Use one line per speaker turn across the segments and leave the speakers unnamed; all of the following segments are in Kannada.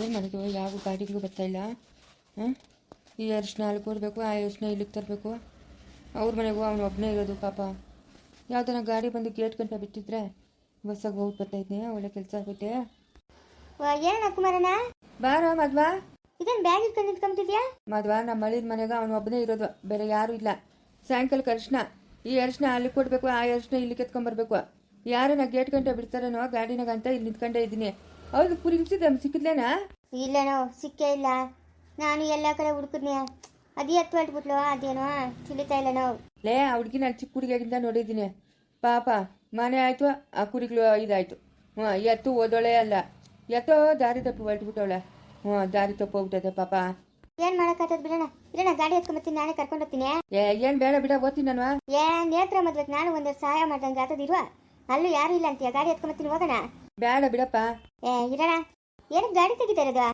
ಏನು ಮಾಡೋದು ಯಾವ ಗಾಡಿಗೂ ಬರ್ತಾಯಿಲ್ಲ ಇಲ್ಲ. ಹಾಂ? ಈ ಅರಿಶಿನ ಅಲ್ಲಿ ಕೊಡಬೇಕು ಆ ಅರಿಶಿನ ಇಲ್ಲಿಗೆ ತರಬೇಕು. ಅವ್ರ ಮನೆಗೂ ಅವನು ಒಬ್ಬನೇ ಇರೋದು ಪಾಪ. ಯಾವ್ದನ ಗಾಡಿ ಬಂದು ಗೇಟ್ ಗಂಟೆ ಬಿಟ್ಟಿದ್ರೆ ಬಸ್ಸಾಗಿ ಹೋಗಿ ಬರ್ತಾಯಿದ್ದೆ ಒಳ್ಳೆ ಕೆಲಸ ಆಗುತ್ತೆ.
ಏನಣ್ಣ ಕುಮಾರಣ್ಣ?
ಬಾರ ಮದ್ವಾ.
ಇದೇನು ಬ್ಯಾಗ್ ಇಟ್ಕೊಂಡು ನಿಂತ್ಕೊಂಬಿಟ್ಟಿದ್ಯಾ?
ಮದ್ವಾ ನಮ್ಮ ಮಳಿದ ಮನೆಗೆ ಅವನು ಒಬ್ಬನೇ ಇರೋದು ಬೇರೆ ಯಾರೂ ಇಲ್ಲ. ಸಾಯಂಕಾಲಕ್ಕೆ ಅರಿಶಿನ ಈ ಅರಿಶಿನ ಅಲ್ಲಿ ಕೊಡಬೇಕು ಆ ಅರಿಶಿನ ಇಲ್ಲಿ ಕೆತ್ಕೊಂಬರ್ಬೇಕು ಯಾರನ್ನ ಗೇಟ್ ಗಂಟೆ ಬಿಡ್ತಾರೇನೋ ಗಾಡಿನಾಗ ಅಂತ ಇಲ್ಲಿ ನಿಂತ್ಕೊಂಡೇ ಇದ್ದೀನಿ. ಹೌದು ಪುರಿಗಿಸಿದ ಸಿಕ್ಕಿದ್ಲೇನಾ?
ಇಲ್ಲನೋ ಸಿಕ್ಕೇ ಇಲ್ಲ. ನಾನು ಎಲ್ಲ ಕಡೆ ಹುಡುಕಿದ್ನಿ ಅದು ಎತ್ತು ಹೊರಟ್ಬಿಟ್ಲು ಅದೇನೋ? ತಿಳಿತಾ ಇಲ್ಲ ನಾವು.
ಲೇ ಆ ಹುಡುಗಿ ನಾನು ಚಿಕ್ಕ ಹುಡುಗಿಯಾಗಿಂದ ನೋಡಿದ್ದೀನಿ. ಪಾಪ ಮನೆ ಆಯಿತು ಆ ಕುರಿಗಳು ಇದಾಯಿತು. ಹ್ಞೂ ಎತ್ತು ಓದೋಳೆ ಅಲ್ಲ. ಎತ್ತೋ ದಾರಿ ತಪ್ಪು ಹೊರಟ್ಬಿಟ್ಟವಳೆ. ಹ್ಞೂ ದಾರಿ ತಪ್ಪು ಹೋಗ್ಬಿಟ್ಟದೆ ಪಾಪ.
ಏನ್ ಮಾಡಕ್ಕಾಗ್ತದ ಬಿಡೋಣ? ಬಿಡೋಣ ಗಾಡಿ ಎತ್ಕೊಂಬತ್ತೀನಿ ನಾನೇ ಕರ್ಕೊಂಡು ಹೋಗ್ತೀನಿ.
ಏ ಏನು ಬೇಡ ಬಿಡ ಓದ್ತೀನಿ ನಾನು.
ಏನ್ ನೇತ್ರ ಮದ್ವೆಗೆ ನಾನು ಒಂದು ಸಹಾಯ ಮಾಡ್ದಂಗೆ ಆಗ್ತದಿರುವ ಅಲ್ಲೂ ಯಾರು ಇಲ್ಲ ಅಂತೀಯ? ಗಾಡಿ ಎತ್ಕೊಂಬತ್ತೀನಿ ಹೋಗೋಣ.
ಬೇಡ ಬಿಡಪ್ಪ.
ಏ ಇರೋಣ ಏನಕ್ಕೆ ಗಾಡಿ ತೆಗಿತಾ ಇರೋದು?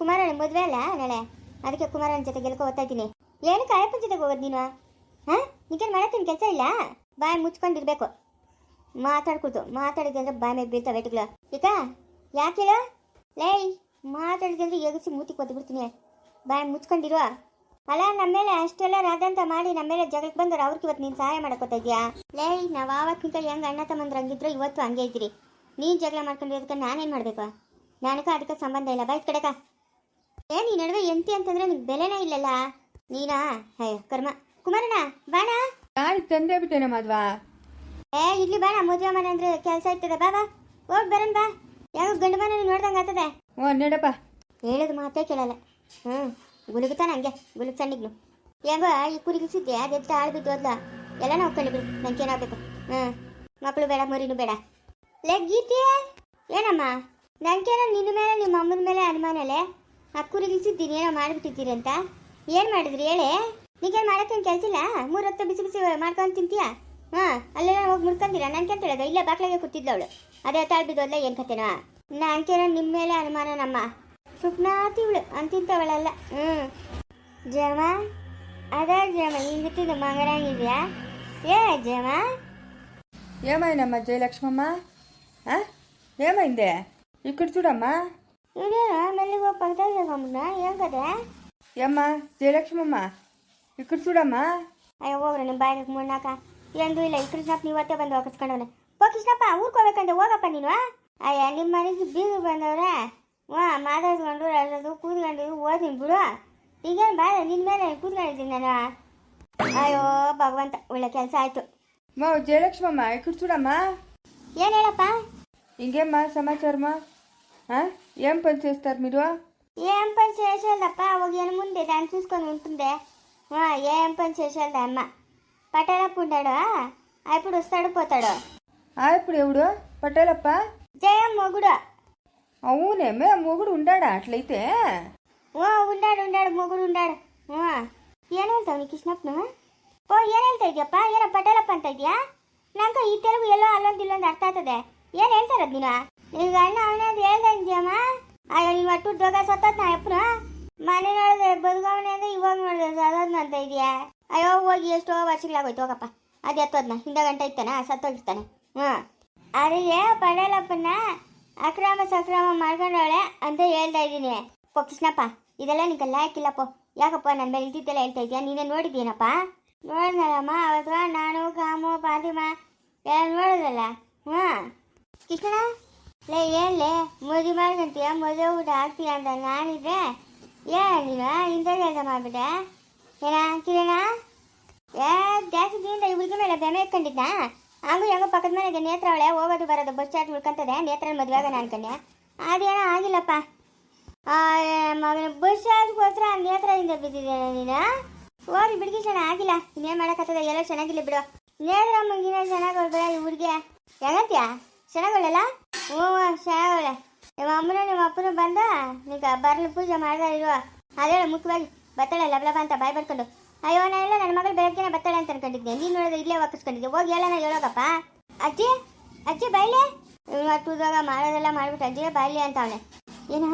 ಕುಮಾರಣ್ಣ ಮದುವೆ ಅಲ್ಲ ನಾಳೆ? ಅದಕ್ಕೆ ಕುಮಾರನ ಜೊತೆ ಗೆಲ್ಕೊ ಹೋಗ್ತಾ ಇದ್ದೀನಿ ಏನಕ್ಕೆ ಅಯ್ಯಪ್ಪನ ಜೊತೆಗೆ ಹೋಗೋದು ನೀನು? ಹಾಂ? ನಿಗೇನು ಮಾಡತ್ತೀನಿ ಕೆಲಸ ಇಲ್ಲ? ಬಾಯಿ ಮುಚ್ಕೊಂಡಿರ್ಬೇಕು. ಮಾತಾಡ್ಕೊಳ್ತು. ಮಾತಾಡಿದ್ರೆ ಬಾಯಿ ಮೇಲೆ ಬೀಳ್ತಾವೆ ವೆಟ್ಗಳು ಈಗ ಯಾಕೆ ಹೇಳು? ಲೇಯ್ ಮಾತಾಡಿದ್ರೆ ಎಗಸಿ ಮೂತಿ ಕೊದ್ದು ಬಿಡ್ತೀನಿ. ಬಾಯಿ ಮುಚ್ಕೊಂಡಿರುವ? ಅಲ್ಲ, ನಮ್ಮ ಮೇಲೆ ಅಷ್ಟೆಲ್ಲ ರಾದಂತ ಮಾಡಿ ನಮ್ಮ ಮೇಲೆ ಜಗಳಕ್ಕೆ ಬಂದ್ರೆ ಅವ್ರಿಗೆ ಇವತ್ತು ನೀನು ಸಹಾಯ ಮಾಡ್ಕೊತಾ ಇದೆಯಾ ಲೇ ನಾವು ಆವತ್ತಿಂತ ಹೆಂಗೆ ಅಣ್ಣ ತಮ್ಮಂದ್ರೆ ಹಂಗಿದ್ರು ಇವತ್ತು ಹಂಗೆ ಇದ್ದೀರಿ. ನೀನು ಜಗಳ ಮಾಡ್ಕೊಂಡಿರೋದಕ್ಕೆ ನಾನೇನು ಮಾಡಬೇಕು? ನನಗೆ ಅದಕ್ಕೆ ಸಂಬಂಧ ಇಲ್ಲ. ಬೈಕ್ ಕಡೆಕ. ಏ ನೀ ನಡುವೆ ಎಂತಿ ಅಂತಂದ್ರೆ ನಿಂಗೆ ಬೆಲೆನೇ ಇಲ್ಲಲ್ಲ? ನೀನಾ? ಹೇ ಕರ್ಮ. ಕುಮಾರಣ್ಣ ಬಾಣ.
ಯಾರು ತಂದೆ ಬಿಟ್ಟೇನ ಮದ್ವಾ
ಏ ಇಲ್ಲಿ ಬಾಣ ಮದುವೆ ಮನೆ ಅಂದ್ರೆ ಕೆಲಸ ಇರ್ತದೆ. ಬಾ ಬಾ. ಹೋಗ್ ಬರೋಣ ಬಾ. ಯಾವ ಗಂಡು ಮನೆ ನೋಡ್ದಂಗೆ ಆಗ್ತದೆ.
ಓ ನೋಡಪ್ಪ.
ಹೇಳೋದು ಮಾತೇ ಕೇಳಲ್ಲ. ಹ್ಞೂ ಗುಳುಗುತ್ತಾನ ಹಂಗೆ ಗುಲುಗ್ ಸಣ್ಣಿಗ್ಲು. ಹೆಂಗೋ ಈ ಕುರಿಗಿಸಿದ್ದೆ ಅದೆತ್ತ ಆಳ್ಬಿದ್ದು ಅದ್ಲ ಹೋದ್ಲ ಎಲ್ಲ ನಾವು ಕಂಡು ನಂಗೆ ಏನಾಗಬೇಕು ಹ್ಞೂ ಮಕ್ಕಳು ಬೇಡ ಮರಿನೂ ಬೇಡ. ಲೇ, ಗೀತೆ. ಏನಮ್ಮ? ನನಗೇನೋ ನಿನ್ನ ಮೇಲೆ, ನಿಮ್ಮ ಅಮ್ಮನ ಮೇಲೆ ಅನುಮಾನಲೇ ಅಕ್ಕೂರಿಗಿಳಿಸಿದ್ದೀನಿ ಏನೋ ಮಾಡಿಬಿಟ್ಟಿದ್ದೀರಿ ಅಂತ. ಏನು ಮಾಡಿದ್ರಿ, ಹೇಳಿ. ನೀಗೇನು ಮಾಡೋಕ್ಕೇನು ಕೆಲಸಿಲ್ಲ ಮೂರು ಬಿಸಿ ಬಿಸಿ ಮಾಡ್ಕೊಂಡು ತಿಂತೀಯಾ? ಹಾಂ, ಅಲ್ಲೆಲ್ಲ ಹೋಗಿ ಮುಡ್ಕೊಂಡಿರ ನನ್ಗೆಂತೇಳೋದು ಇಲ್ಲೇ ಬಾಕ್ಲಾಗೆ ಕೂತಿದ್ದವಳು ಅದೇ ತಾಳ್ಬಿದ್ದಲ್ಲ ಏನು ಕತೆನಾ ನನಗೇನೋ ನಿಮ್ಮ ಮೇಲೆ ಅನುಮಾನ ನಮ್ಮ. ಸುಪ್ನಾತಿವಳು ಅಂತಿಂತವಳಲ್ಲ. ಹ್ಞೂ ಜಮ ಅದೇ ಜಮ ಹಿಂಗಿತ್ತಿದ್ದು ಮಗನಾಗಿದ್ಯಾ ಏ ಜಮ
ಏಮಾಯ್ ನಮ್ಮ ಜಯಲಕ್ಷ್ಮಮ್ಮ. ఏమైందే ఇక్కడ చూడమ్మా
ಇವನೇನು ಮೆಲ್ಲಿಗೆ ಹೋಗಿ ಪಕ್ಕದಾಗ ತಗೊಂಬಿಟ್ನ ಏನ್ ಕತೆ
ఏమ్మా జయలక్ష్మమ్మ ఇక్కడ చూడమ్మా
ಅಯ್ಯೋ ಹೋಗ್ರಿ ನಿಮ್ಮ ಬಾಯಿಗೆ ಮುಣ್ಣಾಕ ಎಂದು ಇಲ್ಲ ಈ ಕೃಷ್ಣಪ್ಪ ನೀವತ್ತೇ ಬಂದು ಹಾಕಿಸ್ಕೊಂಡವನೆ ಓ ಕೃಷ್ಣಪ್ಪ ಊರ್ಕೋಬೇಕಂತ ಹೋಗಪ್ಪ ನೀನು ಅಯ್ಯ ನಿಮ್ಮ ಮನೆಗೆ ಬೀಗ ಬಂದವ್ರೆ ವಾ ಮಾತಾಡ್ಕೊಂಡು ರಸದು ಕೂತ್ಕೊಂಡು ಓದಿನಿ ಬಿಡು ಈಗೇನು ಬಾಳ ನಿನ್ನ ಮೇಲೆ ಕೂತ್ಕೊಂಡಿದ್ದೀನಿ ನಾನು ಅಯ್ಯೋ ಭಗವಂತ ಒಳ್ಳೆ ಕೆಲಸ ಆಯ್ತು
మా జయలక్ష్మమ్మ ఇక్కడ చూడమ్మా
ಏನು ಹೇಳಪ್ಪ
ఇంకేమ్మా సమాచారమా ఆ? ఏం పని చేస్తారు మీరు
ఏం పని చేసేదప్ప ఒక ఏను ముందే దాన్ని చూసుకొని ఉంటుందే ఆ, ఏం పని చేసేది అమ్మ పట్టేటప్పుడు ఉంటాడు అప్పుడు వస్తాడు పోతాడు
ఆ ఇప్పుడు ఎవడు పటేలప్ప
జయం మొగుడు
అవునేమే మొగుడు ఉండాడా అట్లయితే
ఓ ఉండాడు ఉండాడు మొగుడు ఉండాడు ఆ, ಏನ್ ಹೇಳ್ತಾವ ನೀ ಕೃಷ್ಣಪ್ಪನು ಓ ಏನ್ ಹೇಳ್ತಾ ಇದೆಯಪ್ಪ ಏನೋ ಪಟೇಲಪ್ಪ ಅಂತ ಇದೆಯಾ ನಂಗೆ ಈ ತೆಲುಗು ಎಲ್ಲೋ ಅಲ್ಲೊಂದು ಇಲ್ಲೊಂದು ಅರ್ಥ ಆಗ್ತದೆ ಏನ್ ಹೇಳ್ತಾರದ್ ನೀನು ಈಗ ಅಣ್ಣ ಅವನದು ಹೇಳ್ತಾ ಇದೆಯಮ್ಮ? ಅಯ್ಯೋ ನೀವು ಅಟ್ಟು ಉದ್ಯೋಗ ಸತ್ತೋದ್ ನಾ ಎಪ್ಪನ ಮನೆ ನೋಡಿದ್ರೆ ಬದುಕವನೆ ಅಂದ್ರೆ ಇವಾಗ ನೋಡಿದ್ರೆ ಅಂತ ಇದೆಯಾ? ಅಯ್ಯೋ, ಹೋಗಿ ಎಷ್ಟೋ ವರ್ಷಗಳಾಗೋಯ್ತು, ಹೋಗಪ್ಪ. ಅದು ಎತ್ತೋದ್ನ. ಹಿಂದೆ ಗಂಟೆ ಇರ್ತಾನೆ ಸತ್ತೋಗಿರ್ತಾನೆ. ಹ್ಞೂ ಅದಕ್ಕೆ ಪಡೇಲಪ್ಪನ ಅಕ್ರಮ ಸಕ್ರಮ ಮಾಡ್ಕೊಂಡವಳೆ ಅಂತ ಹೇಳ್ತಾ ಇದ್ದೀನಿ. ಪೋ, ಕೃಷ್ಣಪ್ಪ, ಇದೆಲ್ಲ ನಿಂಗೆ ಲಾಯಕ್ಕಿಲ್ಲಪ್ಪ ಯಾಕಪ್ಪ ನನ್ನ ಮೇಲೆ ಇದ್ದಿದ್ದೆಲ್ಲ ಹೇಳ್ತಾ ಇದೆಯಾ? ನೀನೇ ನೋಡಿದ್ದೀನಪ್ಪ ನೋಡಿದ್ನಲ್ಲಮ್ಮ ಅವತ್ತು ನಾನು, ಕಾಮು, ಪಾತಿಮ ಎಲ್ಲ ನೋಡಿದ್ರಲ್ಲ ಹ್ಞೂ ಕೃಷ್ಣ? ಲೇ ಏನ್ಲೇ ಮದುವೆ ಮಾಡ್ಕೊಂತೀಯ ಮದುವೆ ಊಟ ಆಗ್ತೀಯ ಅಂತ ನಾನಿದ್ರೆ? ಏನಿಲ್ಲ ಇಂಥ ಕೆಲಸ ಮಾಡ್ಬಿಟ್ಟೆ? ಏನ, ಕಿರಣ? ಏ, ಜಾಸ್ತಿ ದಿನದ ಹುಡುಗಿ ಮೇಲೆ ಬೆಮೆ ಇಟ್ಕೊಂಡಿದ್ದ ಹಂಗೂ ಹೆಂಗೋ ಪಕ್ಕದ ಮನೆಗೆ ನೇತ್ರ ಅವಳೆ, ಹೋಗೋದು ಬರೋದು, ಬಸ್ ಚಾರ್ಜ್ ಉಳ್ಕೊಂತದೆ ನೇತ್ರ ಮದುವೆ ಆಗೋಣ ಅನ್ಕೊಂಡೆ. ಅದೇನೋ ಆಗಿಲ್ಲಪ್ಪ. ಮಗನ ಬಸ್ ಚಾರ್ಜ್ಗೋಸ್ಕರ ನೇತ್ರದಿಂದ ಬಿದ್ದಿದ್ದೇನೆ ನೀನು? ಹೋಗಿ ಬಿಡ್ಗಿಸೋಣ ಆಗಿಲ್ಲ. ಇನ್ನೇನು ಮಾಡೋಕ್ಕತ್ತದ ಎಲ್ಲ ಚೆನ್ನಾಗಿಲ್ಲ ಬಿಡು. ನೇತ್ರಮ್ಮಗಿನ ಚೆನ್ನಾಗವಳ ಈ ಹುಡುಗಿ. ಹೆಂಗಂತ್ಯಾ? ಚೆನ್ನಾಗವಳಲ್ಲ ಓ ಶನಗಳೆ. ನಿಮ್ಮ ಅಮ್ಮನ, ನಿಮ್ಮ ಅಪ್ಪನ ಬಂದ? ಈಗ ಬರ್ಲಿ, ಪೂಜೆ ಮಾಡ್ತಾ ಇರುವ ಅದೇ ಮುಖ್ಯವಾಗಿ ಬತ್ತಾಳೆ ಲಬ್ಲಬ ಅಂತ ಬಾಯ್ ಬರ್ಕೊಂಡು. ಅಯ್ಯೋ, ನಾ ಇಲ್ಲ ನನ್ನ ಮಗಳು ಬೆಳಗ್ಗೆನೇ ಬತ್ತಾಳೆ ಅಂತ ಅನ್ಕೊಂಡಿದ್ದೆ. ನೀನು ನೋಡಿದ್ರೆ ಇಲ್ಲೇ ವಾಪಸ್ಕೊಂಡಿದ್ದೆ ಹೋಗಿ ಎಲ್ಲ ಹೇಳೋಗಪ್ಪ ಅಜ್ಜಿ ಅಜ್ಜಿ ಬಾಯ್ಲೆ ಮಟ್ಟುದಾಗ ಮಾಡೋದೆಲ್ಲ ಮಾಡ್ಬಿಟ್ಟು ಅಜ್ಜಿಯೇ ಬಾಯ್ಲಿ ಅಂತ ಅವಳೆ. ಏನಾ?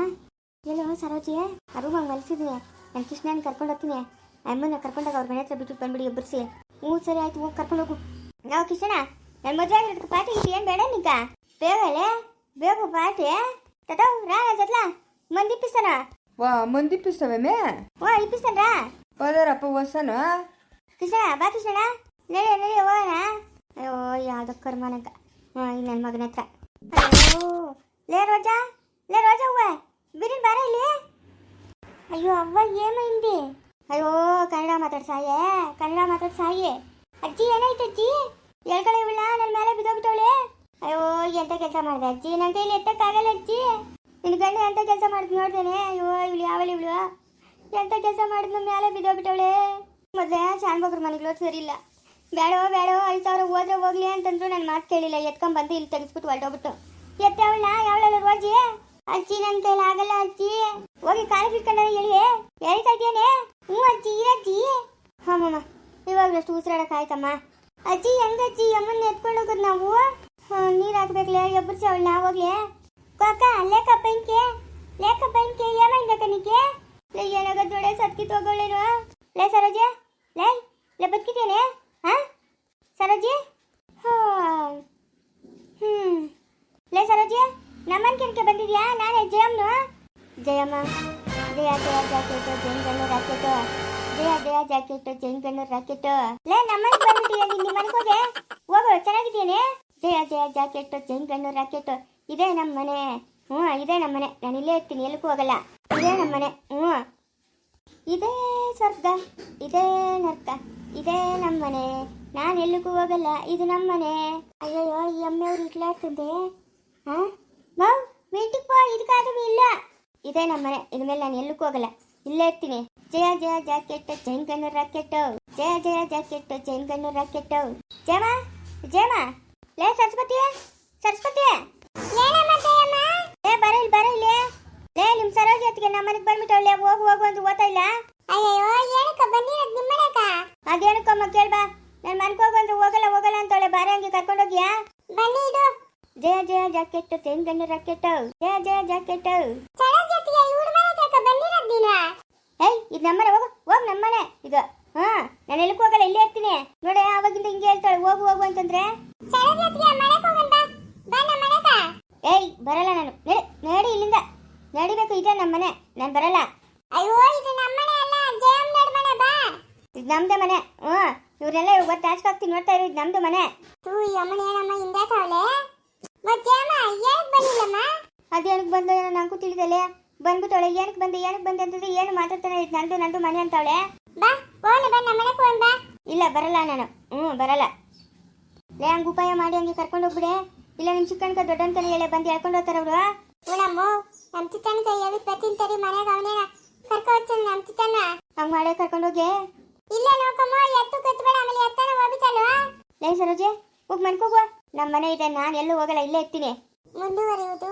ಎಲ್ಲೋ ಸರೋಜಿ ಆ ರೂಮಾಗ ಮಲ್ಸಿದ್ದೀನಿ ನಾನು ಕೃಷ್ಣನ ಕರ್ಕೊಂಡು ಹೋಗ್ತೀನಿ. ಅಮ್ಮನ ಕರ್ಕೊಂಡಾಗ ಅವ್ರ ಮನೆ ಹತ್ರ ಬಿಟ್ಟು ಬಂದ್ಬಿಡಿ ಒಬ್ಬರಿಸಿ ಹ್ಞೂ, ಸರಿ, ಆಯ್ತು, ಹೋಗಿ, ಕರ್ಕೊಂಡು ಹೋಗು. ನಾವು ಕೃಷ್ಣ ನನ್ನ ಮದುವೆ ಆಗಿರೋದಕ್ಕೆ ಪಾರ್ಟಿ ಏನು ಬೇಡ ನಿಕ ಬೇಗಲೆ ಬೇಗ ಪಾರ್ಟಿ. ತದವ್ ರಾ ಜತ್ಲಾ. ಮಂದಿ ಇಪ್ಪಿಸ್ತಾನ?
ವಾ ಮಂದಿಪ್ಪಿಸ್ತವೆ ಮೇ?
ಓ ಇಪ್ಪಿಸ್ತಾನ್ರಾ
ಪದರಪ್ಪ ಹೊಸನು?
ಕೃಷ್ಣ ಬಾ ಕೃಷ್ಣ ನಡಿ ನಡಿ ಹೋಗೋಣ. ಅಯ್ಯೋ ಯಾವ್ದೋ ಕರ್ಮನಕ. ಹ್ಞೂ ಈ ನನ್ನ ಮಗನ ಹತ್ರ. ಅಯ್ಯೋ ಲೇ ರೋಜಾ ಲೇ ರೋಜಾ ಹೂವ ಬಿರಿನ್ ಬಾರ ಇಲ್ಲಿ. ಅಯ್ಯೋ ಅವ್ವ ಏನು ಹಿಂದಿ? ಅಯ್ಯೋ ಕನ್ನಡ ಮಾತಾಡ್ ಸಾಯೇ ಕನ್ನಡ ಮಾತಾಡ್ ಸಾಯೇ. ಅಜ್ಜಿ ಏನಾಯ್ತು ಅಜ್ಜಿ? ಎಳ್ಕಳೆ ಇವಳ ನನ್ನ ಮೇಲೆ ಬಿದ್ದೋಗ್ಬಿಟ್ಟವಳೆ ಅಯ್ಯೋ ಎಂತ ಕೆಲಸ ಮಾಡಿದೆ? ಅಜ್ಜಿ ನನ್ನ ಇಲ್ಲಿ ಎತ್ತಕ್ಕಾಗಲ್ಲ ಅಜ್ಜಿ. ನಿನ್ನ ಗಂಡ ಎಂತ ಕೆಲಸ ಮಾಡಿದ್ ನೋಡ್ತೇನೆ ಅಯ್ಯೋ, ಇವಳು ಯಾವಳು ಇವಳು? ಎಂತ ಕೆಲಸ ಮಾಡಿದ್ನ ಮೇಲೆ ಬಿದ್ದೋಗ್ಬಿಟ್ಟವಳೆ? ಮೊದಲೇ ಶಾನ್ಬಗ್ರ ಮನೆಗಳು ಸರಿ ಇಲ್ಲ. ಬೇಡೋ ಬೇಡೋ ಐದು ಸಾವಿರ ಹೋದ್ರೆ ಹೋಗ್ಲಿ ಅಂತಂದ್ರು ನನ್ನ ಮಾತು ಕೇಳಿಲ್ಲ. ಎತ್ಕೊಂಡ್ ಬಂದು ಇಲ್ಲಿ ತೆಗಿಸ್ಬಿಟ್ಟು ಹೊರಟೋಗ್ಬಿಟ್ಟು ಎತ್ತವಳ ಯಾವಳಲ್ಲ ರೋಜಿ? ಅಜ್ಜಿ ನನ್ನ ಕೈಲಿ ಆಗಲ್ಲ ಅಜ್ಜಿ. ಹೋಗಿ ಕಾಲು ಬಿಟ್ಕೊಂಡ ಹೇಳಿ. ಹೇಳ್ತಾ ಇದ್ದೇನೆ ಹ್ಞೂ ಅಜ್ಜಿ ಅಜ್ಜಿ. ಇವಾಗ ಅಷ್ಟು ಉಸ್ರಾಡಕ್ಕೆ ಆಯ್ತಮ್ಮ. ಅಜ್ಜಿ, ಹೆಂಗಜ್ಜಿ? ಅಮ್ಮನ್ನ ಎತ್ಕೊಂಡು ಹೋಗೋದು ನಾವು? ಹಾಕ್ಬೇಕಲೆ ಎಬ್ಬರ್ಸಿ ಅವಳನ್ನ ಹೋಗ್ಲಿ ಕಾಕ ಲೇಕ ಬೆಂಕಿ ಲೇಕ ಬೆಂಕಿ ಏನಾಯ್ತ ಕನಿಕೆ ಲೇ ಏನಾಗದ್ ನೋಡೆ ಸತ್ಕಿ ತಗೊಳ್ಳೇನು ಲೇ, ಸರೋಜಿ, ಲೇ ಲೇ, ಬದುಕಿದ್ದೇನೆ, ಹಾ? ಸರೋಜಿ? ಹಾ, ಹ್ಮ್. ಲೇ, ಸರೋಜಿ, ನಮ್ಮನ್ ಕೆನಕ್ಕೆ ಬಂದಿದ್ಯಾ? ನಾನೇ ಜಯಮ್ನು? ಜಯಮ್ಮ, ಜಯ ಜಯ, ಜಾಕೆಟ್ ಜೈನ್ ಗಣ್ಣು ರಾಕೆಟ್. ಜಯ ಜಯ, ಜಾಕೆಟ್ ಜೈನ್ ಗಣ್ಣು ರಾಕೆಟ್. ಲೇ, ನಮ್ಮನ್ ಬಂದ್ಬಿಟ್ಟಿಯ ನಿಮ್ಮ ಮನೆಗೆ ಹೋಗೆ ಹೋಗು, ಚೆನ್ನಾಗಿದ್ದೀನಿ. ಜಯ ಜಯ ಜಾಕೆಟ್ ಜೈನ್ ಗಣ್ಣು ರಾಕೆಟ್. ಇದೇ ನಮ್ಮ ಮನೆ. ಹ್ಞೂ, ಇದೇ ನಮ್ಮ ಮನೆ. ನಾನು ಇಲ್ಲೇ ಇರ್ತೀನಿ ಎಲ್ಲಿಗೂ ಹೋಗಲ್ಲ. ಇದೇ ನಮ್ಮ ಮನೆ. ಹ್ಞೂ. ಇದೇ ಸ್ವರ್ಗ, ಇದೇ ನರ್ಕ, ಇದೇ ನಮ್ಮನೆ ನಾನು ಎಲ್ಲಿಗೂ ಹೋಗಲ್ಲ, ಇದು ನಮ್ಮನೆ ಅಯ್ಯಯ್ಯೋ, ಈ ಅಮ್ಮೆಯವ್ರು ಇಟ್ಲಾಡ್ತಿದ್ದೆ ಹಾ? ಮಾವ್ ಪೋ ಇದಕ್ಕಾದ್ರೂ ಇಲ್ಲ. ಇದೇ ನಮ್ಮನೆ ಮೇಲೆ ನಾನು ಎಲ್ಲಿಗೂ ಹೋಗಲ್ಲ. ಇಲ್ಲೇ ಇರ್ತೀನಿ. ಜಯ ಜಯ ಜಾಕೆಟ್ ಜೈನ್ ಗಣ್ಣು ರಾಕೆಟ್. ಜಯ ಜಯ ಜಾಕೆಟ್ ಜೈನ್ ಗಣ್ಣು ರಾಕೆಟ್. ಜಯಮ ಜಯಮ ಲೇ ಸರಸ್ವತಿ ಸರಸ್ವತಿ ಏ ಬರ ಇಲ್ಲಿ ಬರ ಇಲ್ಲಿ. ಲೇ ನಿಮ್ ಸರೋಜಿ ಹೊತ್ತಿಗೆ ನಮ್ಮ ಮನೆಗೆ ಬಂದ್ಬಿಟ್ಟವಳೆ ಹೋಗು ಹೋಗು ಅಂತ ಓದ್ತಾ ಇಲ್ಲ? ಅಯ್ಯಯ್ಯೋ ಏನಕ್ಕ ಬನ್ನಿ ನಿಮ್ಮ ಮನೆಗ ಅದೇನಕ್ಕಮ್ಮ ಕೇಳ್ಬಾ ನನ್ನ ಮನೆಗೆ ಹೋಗು ಅಂದ್ರೆ ಹೋಗಲ್ಲ ಹೋಗಲ್ಲ ಅಂತವಳೆ ಬಾರ ಹಂಗೆ ಕರ್ಕೊಂಡೋಗ್ಯಾ ಬನ್ನಿ ಇದು ಜಯ ಜಯ ಜಾಕೆಟ್ ತೇನ್ ಗಣ್ಣ ರಾಕೆಟ್ ಜಯ ಜಯ ಜಾಕೆಟ್ ಏಯ್ ಇದು ನಮ್ಮನೆ ಹೋಗು ಹೋಗ್ ನಮ್ಮನೆ. ಇದು ಹಾ ನಾನು ಎಲ್ಲಿಗೆ ಹೋಗಲ್ಲ ಇಲ್ಲೇ ಇರ್ತೀನಿ. ನೋಡಿ ಆವಾಗಿಂದ ಹಿಂಗೆ ಹೇಳ್ತಾಳೆ ಹೋಗು ಹೋಗು ಅಂತಂದ್ರೆ. ಏಯ್ ಬರಲ್ಲ ನಾನು. ನಡಿ ಇಲ್ಲಿಂದ. ನಡಿಬೇಕು ಇದೆ ನಮ್ಮ ಮನೆ. ನಾನು ಬರಲ್ಲ. ಅಯ್ಯೋ ಇದು ನಮ್ಮನೆ ಅಲ್ಲ ಜಯಮ್ ಮನೆ ಬಾ. ಇದು ನಮ್ದೇ ಮನೆ. ಹ್ಞೂ ಇವ್ರನ್ನೆಲ್ಲ ಇವತ್ತು ಆಚೆ ಹಾಕ್ತೀನಿ ನೋಡ್ತಾ ಇರೋ ಇದು ನಮ್ದು ಮನೆ. ತೂ ಈ ಅಮ್ಮನ ಏನಮ್ಮ ಹಿಂದೆ ತಾವಳೆ ಮತ್ತೇಮ್ಮ ಏನಕ್ಕೆ ಬಂದಿಲ್ಲಮ್ಮ? ಅದೇನಕ್ಕೆ ಬಂದು ಏನೋ ನಂಗೂ ತಿಳಿದಲೆ ಬಂದ್ಬಿಟ್ಟವಳೆ ಏನಕ್ಕೆ ಬಂದೆ ಏನಕ್ಕೆ ಬಂದೆ ಅಂತಂದ್ರೆ ಏನು ಮಾತಾಡ್ತಾನೆ ಇದು ನಂದು ನಂದು ಮನೆ ಅಂತವಳೆ. ಬಾ ಫೋನ್ ಬಾ ನಮ್ಮನೆ ಫೋನ್ ಬಾ. ಇಲ್ಲ ಬರಲ್ಲ ನಾನು. ಹ್ಞೂ ಬರಲ್ಲ. ಲೇ ಹಂಗೆ ಉಪಾಯ ಮಾಡಿ ಹಂಗೆ ಕರ್ಕೊಂಡು ಹೋಗ್ಬಿಡೆ. ಇಲ್ಲ ನಿಮ್ಮ ಚಿಕ್ಕಣ್ಕ ದೊಡ್ಡನ ಕೈ ಹೇಳಿ ಬಂದು ಹೇಳ್ಕೊಂಡು ಹೋಗ್ತಾರೆ ಅವರು. ಹ್ಞೂನಮ್ಮ ನಮ್ಮ ಚಿಕ್ಕಣ್ಣ ಕೈ ಹೇಳಿ ಬರ್ತೀನಿ ತಡಿ ಮನೆಗೆ ಅವನೇನ ಕರ್ಕೊ ಹೋಗ್ತೀನಿ ನಮ್ಮ ಚಿಕ್ಕಣ್ಣ. ಹಂಗೆ ಮಾಡಿ ಕರ್ಕೊಂಡು ಹೋಗಿ. ಇಲ್ಲ ನೋಕಮ್ಮ ಎತ್ತು ಕತ್ಬೇಡ ಆಮೇಲೆ ಎತ್ತಾನ ಹೋಗ್ಬಿಟ್ಟಲ್ವ ಲೇ ಸರೋಜೆ ಹೋಗಿ ಮನ್ಕೋಗುವ ನಮ್ಮ ಮನೆ ಇದೆ ನಾನು ಎಲ್ಲೂ ಹೋಗಲ್ಲ ಇಲ್ಲೇ ಇರ್ತೀನಿ. ಮುಂದುವರೆಯುವುದು.